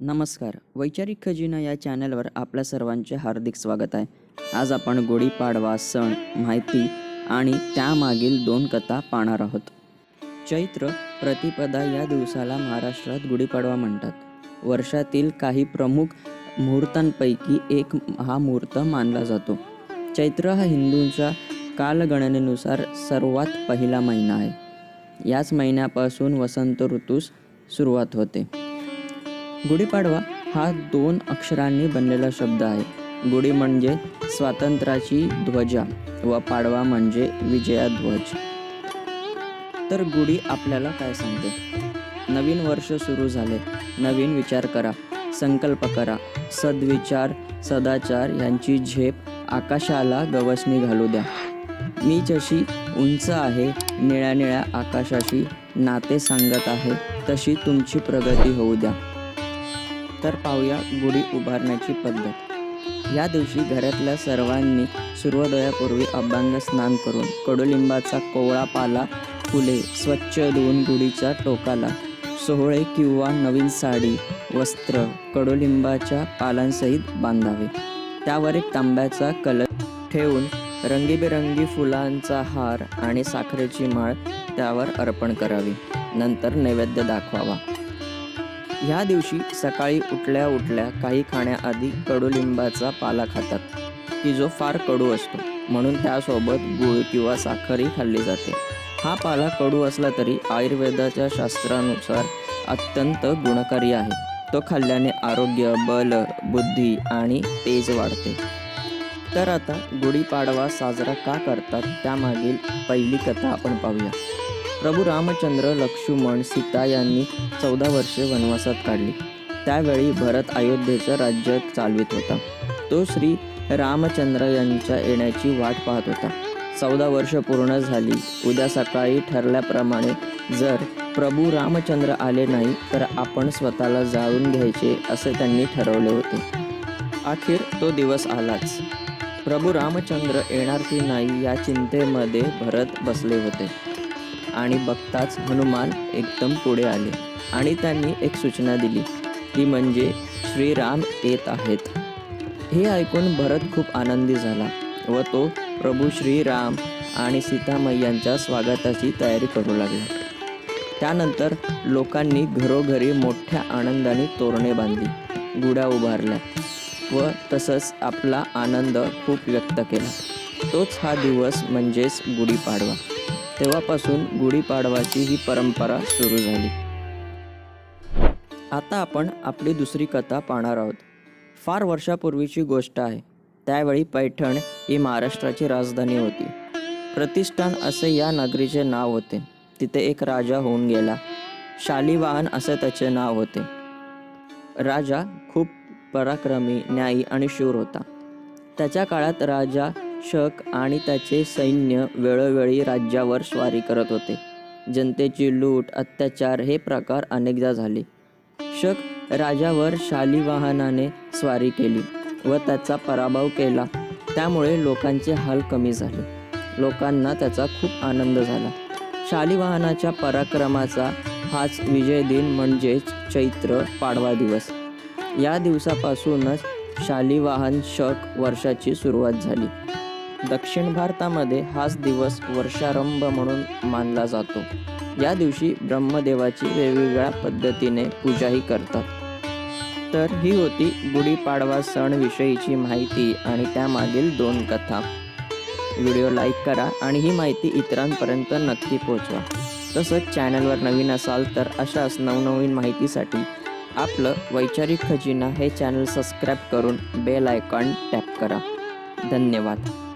नमस्कार. वैचारिक खजिना या चॅनलवर आपल्या सर्वांचे हार्दिक स्वागत आहे. आज आपण गुढीपाडवा सण माहिती आणि त्यामागील दोन कथा पाहणार आहोत. चैत्र प्रतिपदा या दिवसाला महाराष्ट्रात गुढीपाडवा म्हणतात. वर्षातील काही प्रमुख मुहूर्तांपैकी एक हा मुहूर्त मानला जातो. चैत्र हा हिंदूंच्या कालगणनेनुसार सर्वात पहिला महिना आहे. याच महिन्यापासून वसंत ऋतूस सुरुवात होते. गुढीपाडवा हा दोन अक्षरांनी बनलेला शब्द आहे. गुढी म्हणजे स्वातंत्र्याची ध्वजा व पाडवा म्हणजे विजयाध्वज. तर गुढी आपल्याला काय सांगते? नवीन वर्ष सुरू झाले. नवीन विचार करा. संकल्प करा. सद्विचार सदाचार यांची झेप आकाशाला गवसणी घालू द्या. मी जशी उंच आहे निळ्या निळ्या आकाशाशी नाते सांगत आहे तशी तुमची प्रगती होऊ द्या. तर पाहूया गुढी उभारण्याची पद्धत. या दिवशी घरातल्या सर्वांनी सूर्योदयापूर्वी अभ्यंग स्नान करून कडुलिंबाचा कोवळा पाला फुले स्वच्छ धुवून गुढीच्या टोकाला सोहळे किंवा नवीन साडी वस्त्र कडुलिंबाच्या पालांसहित बांधावे. त्यावर एक तांब्याचा कलर ठेवून रंगीबेरंगी फुलांचा हार आणि साखरेची माळ त्यावर अर्पण करावी. नंतर नैवेद्य दाखवावा. ह्या दिवशी सकाळी उठल्या उठल्या काही खाण्याआधी कडुलिंबाचा पाला खातात की जो फार कडू असतो. म्हणून त्यासोबत गुळ किंवा साखरही खाल्ली जाते. हा पाला कडू असला तरी आयुर्वेदाच्या शास्त्रानुसार अत्यंत गुणकारी आहे. तो खाल्ल्याने आरोग्य बल बुद्धी आणि तेज वाढते. तर आता गुढीपाडवा साजरा का करतात त्यामागील पहिली कथा आपण पाहूया. प्रभू रामचंद्र लक्ष्मण सीता यांनी चौदा वर्षे वनवासात काढली. त्यावेळी भरत अयोध्येचं राज्य चालवित होता. तो श्री रामचंद्र यांच्या येण्याची वाट पाहत होता. चौदा वर्ष पूर्ण झाली. उद्या सकाळी ठरल्याप्रमाणे जर प्रभू रामचंद्र आले नाही तर आपण स्वतःला जाळून घ्यायचे असे त्यांनी ठरवले होते. अखेर तो दिवस आलाच. प्रभू रामचंद्र येणार की नाही या चिंतेमध्ये भरत बसले होते. आणि बघताच हनुमान एकदम पुढे आले आणि त्यांनी एक सूचना दिली ती म्हणजे श्रीराम येत आहेत. हे ऐकून भरत खूप आनंदी झाला व तो प्रभू श्रीराम आणि सीतामय्यांच्या स्वागताची तयारी करू लागला. त्यानंतर लोकांनी घरोघरी मोठ्या आनंदाने तोरणे बांधली गुढ्या उभारल्या व तसंच आपला आनंद खूप व्यक्त केला. तोच हा दिवस म्हणजेच गुढीपाडवा. तेव्हापासून गुढीपाडवाची ही परंपरा सुरू झाली. आता आपण आपली दुसरी कथा पाहणार आहोत. फार वर्षापूर्वीची गोष्ट आहे. त्यावेळी पैठण ही महाराष्ट्राची राजधानी होती. प्रतिष्ठान असे या नगरीचे नाव होते. तिथे एक राजा होऊन गेला. शालिवाहन असे त्याचे नाव होते. राजा खूप पराक्रमी न्यायी आणि शूर होता. त्याच्या काळात राजा शक आणि त्याचे सैन्य वेळोवेळी राज्यावर स्वारी करत होते. जनतेची लूट अत्याचार हे प्रकार अनेकदा झाले. शक राजावर शालिवाहनाने स्वारी केली व त्याचा पराभव केला. त्यामुळे लोकांचे हाल कमी झाले. लोकांना त्याचा खूप आनंद झाला. शालिवाहनाच्या पराक्रमाचा हाच विजय दिन म्हणजेच चैत्र पाडवा दिवस. या दिवसापासूनच शालिवाहन शक वर्षाची सुरुवात झाली. दक्षिण भारतामध्ये हाच दिवस वर्षारंभ म्हणून मानला जातो. या दिवशी ब्रह्मदेवाची वेगवेगळ्या पद्धतीने पूजाही करतात. तर ही होती गुढीपाडवा सणविषयीची माहिती आणि त्यामागील दोन कथा. व्हिडिओ लाईक करा आणि ही माहिती इतरांपर्यंत नक्की पोहोचवा. तसंच चॅनलवर नवीन असाल तर अशाच नवनवीन माहितीसाठी आपलं वैचारिक खजिना हे चॅनल सबस्क्राईब करून बेल आयकॉन टॅप करा. धन्यवाद.